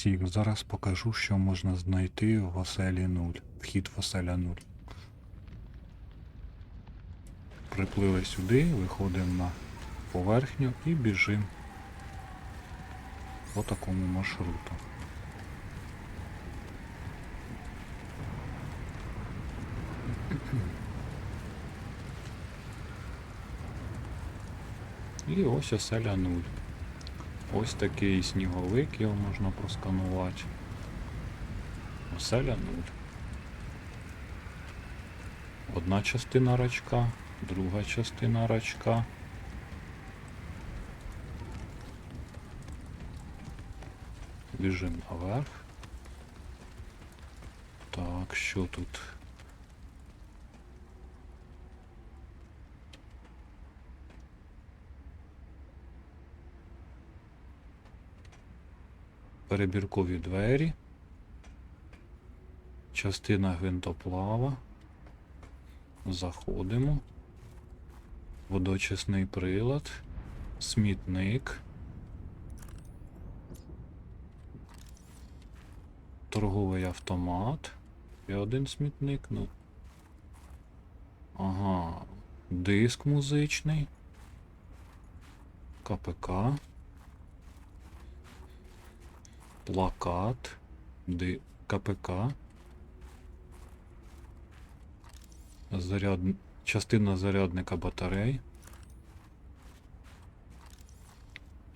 Втік, зараз покажу, що можна знайти в оселі 0. Вхід в оселя 0. Приплили сюди, виходимо на поверхню і біжимо по такому маршруту. І ось оселя 0. Ось такий сніговик, його можна просканувати. Оселя 0. Одна частина рачка, друга частина рачка. Біжимо наверх. Так, що тут? Перебіркові двері, частина гвинтоплава. Заходимо. Водочисний прилад, смітник. Торговий автомат. І один смітник, ну. Ага. Диск музичний. КПК. Плакат. КПК. Заряд... Частина зарядника батарей.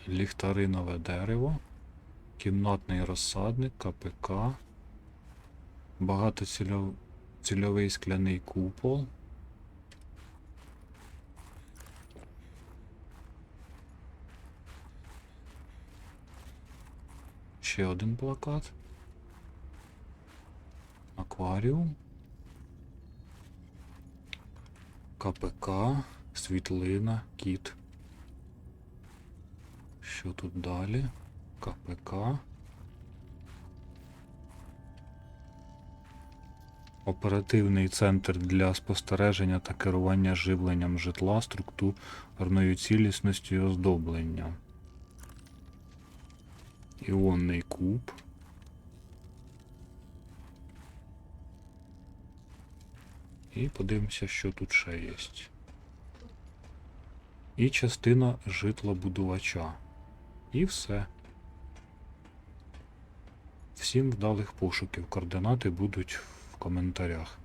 Ліхтаринове дерево. Кімнатний розсадник, КПК. Багатоцільовий скляний купол. Ще один плакат. Акваріум. КПК, світлина, кіт. Що тут далі? КПК. Оперативний центр для спостереження та керування живленням житла, структурною цілісністю і оздобленням. Іонний куб. І подивимося, що тут ще є. І частина житлобудувача. І все. Всім вдалих пошуків. Координати будуть в коментарях.